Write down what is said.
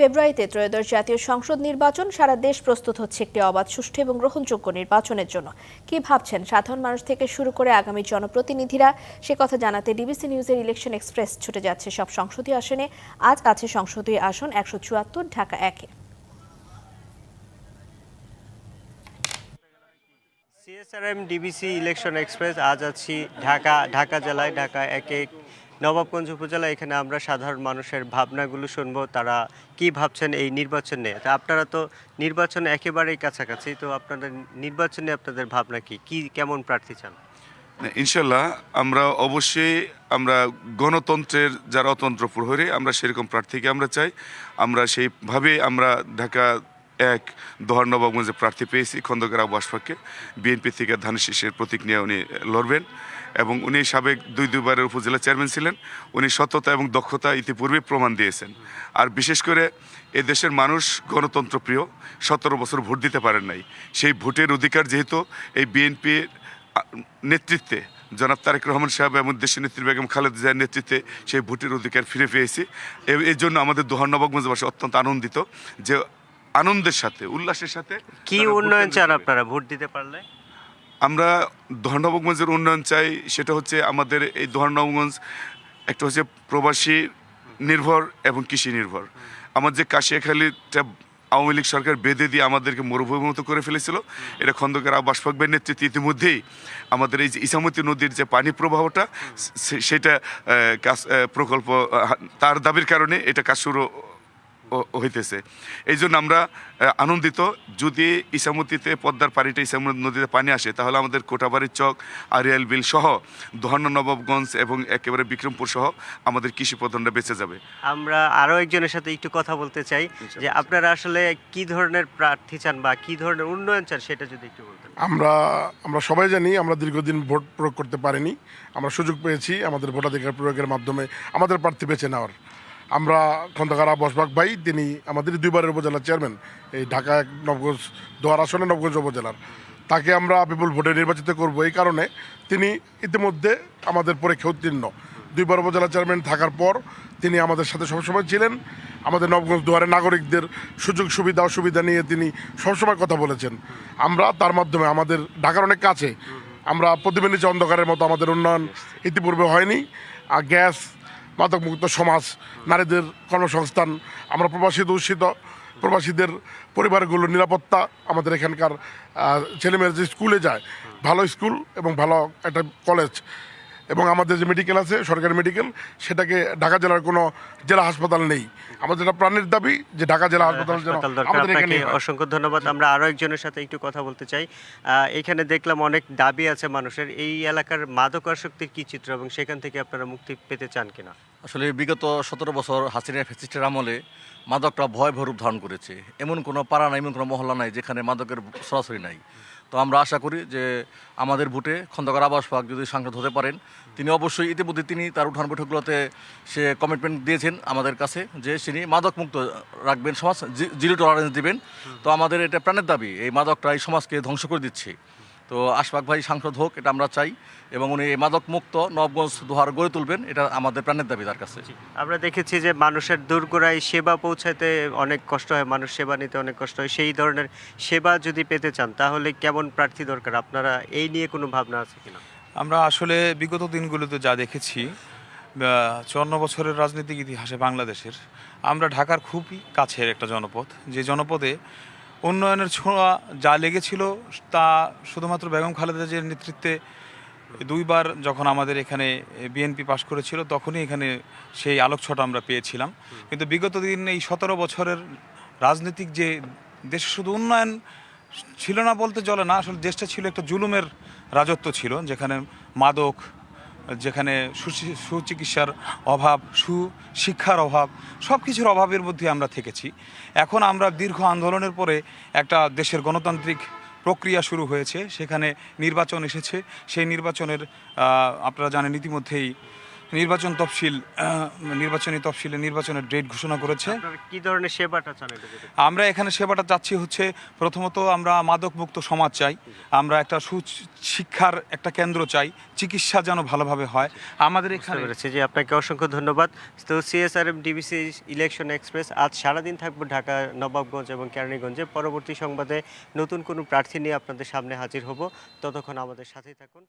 ফেব্রুয়ারিতে ত্রয়োদশ জাতীয় সংসদ নির্বাচন, সারা দেশ প্রস্তুত হচ্ছে একটি অবাধ, সুষ্ঠু এবং গ্রহণযোগ্য নির্বাচনের জন্য। কি ভাবছেন সাধারণ মানুষ থেকে শুরু করে আগামী জনপ্রতিনিধিরা? সে কথা জানাতে ডিবিসি নিউজের ইলেকশন এক্সপ্রেস ছুটে যাচ্ছে সব সংসদীয় আসনে। আজ আছে সংসদীয় আসন একশো চুয়াত্তর, ঢাকা একে সিএসআরএম, ডিবিসি ইলেকশন এক্সপ্রেস, আজ আছি ঢাকা ঢাকা জেলায় ঢাকা এক নবাবগঞ্জ উপজেলা এখানে আমরা সাধারণ মানুষের ভাবনাগুলো শুনব, তারা কি ভাবছেন এই নির্বাচন নিয়ে? তা আপনারা তো নির্বাচন একেবারেই কাছাকাছি, তো আপনাদের নির্বাচনে আপনাদের ভাবনা কি? কি কেমন প্রার্থী চান? ইনশাল্লাহ আমরা অবশ্যই আমরা গণতন্ত্রের যারা অতন্ত্র প্রহরী, আমরা সেরকম প্রার্থীকে আমরা চাই। আমরা সেইভাবে আমরা ঢাকা এক দোহার নবাবগঞ্জে প্রার্থী পেয়েছি। খন্দকার আবু আশফাককে। বিএনপি থেকে ধানের শীষের প্রতীক নিয়ে উনি লড়বেন এবং উনি সাবেক দুই দুইবারের উপজেলা চেয়ারম্যান ছিলেন। উনি সততা এবং দক্ষতা ইতিপূর্বে প্রমাণ দিয়েছেন। আর বিশেষ করে এ দেশের মানুষ গণতন্ত্র প্রিয়, সতেরো বছর ভোট দিতে পারেন নাই। সেই ভোটের অধিকার যেহেতু এই বিএনপির নেতৃত্বে, জনাব তারেক রহমান সাহেব এবং দেশের নেত্রী বেগম খালেদা জিয়ার নেতৃত্বে সেই ভোটের অধিকার ফিরে পেয়েছি। এই জন্য আমাদের দোহার নবাবগঞ্জবাসী অত্যন্ত আনন্দিত যে আনন্দের সাথে উল্লাসের সাথে কি উন্নয়ন চান আপনারা ভোট দিতে পারলে? আমরা দোহারনবগঞ্জের উন্নয়ন চাই সেটা হচ্ছে আমাদের এই দোহারনবগঞ্জ একটা হচ্ছে প্রবাসী নির্ভর এবং কৃষি নির্ভর। আমার যে কাশিয়াখালীটা আওয়ামী লীগ সরকার বেঁধে দিয়ে আমাদেরকে মরুভূমির মতো করে ফেলেছিল এটা খন্দকার আব্বাস ফাকবের নেতৃত্বে ইতিমধ্যেই আমাদের এই যে ইসামতি নদীর যে পানি প্রবাহটা সে- সেটা কাজ প্রকল্প তার দাবির কারণে এটা কাজ শুরু হইতেছে। এই জন্য আমরা আনন্দিত। যদি ইসামতিতে পদ্মার পানিটা ইসামতি নদীতে পানি আসে তাহলে আমাদের কোটাবাড়ির চক আরিয়াল বিল সহ দোহান্ন নবাবগঞ্জ এবং একেবারে বিক্রমপুর সহ আমাদের কৃষি প্রধানরা বেঁচে যাবে। আমরা আরও একজনের সাথে একটু কথা বলতে চাই যে আপনারা আসলে কি ধরনের প্রার্থী চান বা কি ধরনের উন্নয়ন চান সেটা যদি একটু বলতেন। আমরা আমরা সবাই জানি আমরা দীর্ঘদিন ভোট প্রয়োগ করতে পারিনি। আমরা সুযোগ পেয়েছি আমাদের ভোটাধিকার প্রয়োগের মাধ্যমে আমাদের প্রার্থী বেছে নেওয়ার। আমরা খন্দকার বসবাক ভাই, তিনি আমাদের দুইবারের উপজেলার চেয়ারম্যান এই ঢাকা নবগঞ্জ, দোয়ার আসনে নবগঞ্জ উপজেলার। তাকে আমরা বিপুল ভোটে নির্বাচিত করব এই কারণে তিনি ইতিমধ্যে আমাদের পরীক্ষা উত্তীর্ণ। দুইবার উপজেলা চেয়ারম্যান থাকার পর তিনি আমাদের সাথে সবসময় ছিলেন। আমাদের নবগঞ্জ দুয়ারে নাগরিকদের সুযোগ সুবিধা, অসুবিধা নিয়ে তিনি সবসময় কথা বলেছেন। আমরা তার মাধ্যমে আমাদের ঢাকার অনেক কাছে আমরা প্রতিবেদী অন্ধকারের মতো আমাদের উন্নয়ন ইতিপূর্বে হয়নি। আর গ্যাস মাদকমুক্ত সমাজ, নারীদের কর্মসংস্থান, আমরা প্রবাসী, দূষিত প্রবাসীদের পরিবারগুলোর নিরাপত্তা, আমাদের এখানকার ছেলেমেয়েরা যে স্কুলে যায়, ভালো স্কুল এবং ভালো একটা কলেজ এবং আমাদের যে মেডিকেল আছে সরকারি মেডিকেল সেটাকে ঢাকা জেলার কোনো জেলা হাসপাতাল নেই। আমাদের এটা প্রাণের দাবি যে ঢাকা জেলা হাসপাতাল যেন আমাদের এখানে অসংখ্য ধন্যবাদ। আমরা আরও একজনের সাথে একটু কথা বলতে চাই। আহ, এখানে দেখলাম অনেক দাবি আছে মানুষের। এই এলাকার মাদক মাদকাসক্তির কি চিত্র এবং সেখান থেকে আপনারা মুক্তি পেতে চান কিনা? আসলে বিগত সতেরো বছর হাসিনা ফ্যাসিস্টের আমলে মাদকটা ভয় ভরূপ ধারণ করেছে। এমন কোনো পাড়া নাই এমন কোনো মহল্লা নাই যেখানে মাদকের সরাসরি নাই। তো আমরা আশা করি যে আমাদের ভোটে খন্দকার আবাস পাক যদি সাংসদ হতে পারেন, তিনি অবশ্যই ইতিমধ্যে তিনি তার উঠান বৈঠকগুলোতে সে কমিটমেন্ট দিয়েছেন আমাদের কাছে যে তিনি মাদকমুক্ত রাখবেন, সমাজ জিরো টলারেন্স দিবেন। তো আমাদের এটা প্রাণের দাবি, এই মাদকটা এই সমাজকে ধ্বংস করে দিচ্ছে। তো আশফাক ভাই সাংসদ হোক এটা আমরা চাই। এবং উনি মাদক মুক্ত নবগঞ্জ দোহার গড়ে তুলবেন এটা আমাদের প্রাণের দাবি তার কাছে। আমরা দেখেছি যে মানুষের দূরগোড়ায় সেবা পৌঁছাতে অনেক কষ্ট হয় মানুষ সেবা নিতে অনেক কষ্ট হয়। সেই ধরনের সেবা যদি পেতে চান তাহলে কেমন প্রার্থী দরকার? আপনারা এই নিয়ে কোনো ভাবনা আছে কিনা? আমরা আসলে বিগত দিনগুলোতে যা দেখেছি চুয়ান্ন বছরের রাজনৈতিক ইতিহাসে বাংলাদেশের আমরা ঢাকার খুবই কাছের একটা জনপদ। যে জনপদে উন্নয়নের ছোঁয়া যা লেগেছিল তা শুধুমাত্র বেগম খালেদা জিয়ার নেতৃত্বে দুইবার যখন আমাদের এখানে বিএনপি পাশ করেছিল, তখনই এখানে সেই আলোকছটা আমরা পেয়েছিলাম। কিন্তু বিগত দিন এই সতেরো বছরের রাজনৈতিক যে দেশে শুধু উন্নয়ন ছিল না বলতে চলে না, আসলে দেশটা ছিল একটা জুলুমের রাজত্ব ছিল, যেখানে মাদক যেখানে সুচি- সুচিকিৎসার অভাব, সুশিক্ষার অভাব সব কিছুর অভাবের মধ্যে আমরা থেকেছি। এখন আমরা দীর্ঘ আন্দোলনের পরে একটা দেশের গণতান্ত্রিক প্রক্রিয়া শুরু হয়েছে। সেখানে নির্বাচন এসেছে। সেই নির্বাচনের আপনারা জানেন ইতিমধ্যেই নির্বাচন তফসিল নির্বাচনী তফসিলে নির্বাচনের ডেট ঘোষণা করেছে। কি ধরনের সেবাটা চান আমরা এখানে সেবাটা চাচ্ছি হচ্ছে প্রথমত আমরা মাদক মুক্ত সমাজ চাই। আমরা একটা সুশিক্ষার একটা কেন্দ্র চাই চিকিৎসা যেন ভালোভাবে হয়। আমাদের এখানে পেরেছি। যে আপনাকে অসংখ্য ধন্যবাদ। তো সিএসআরএম ডিবিসি ইলেকশন এক্সপ্রেস আজ সারাদিন থাকব ঢাকা নবাবগঞ্জ এবং কেরানীগঞ্জে। পরবর্তী সংবাদে নতুন কোনো প্রার্থী নিয়ে আপনাদের সামনে হাজির হব। ততক্ষণ আমাদের সাথেই থাকুন।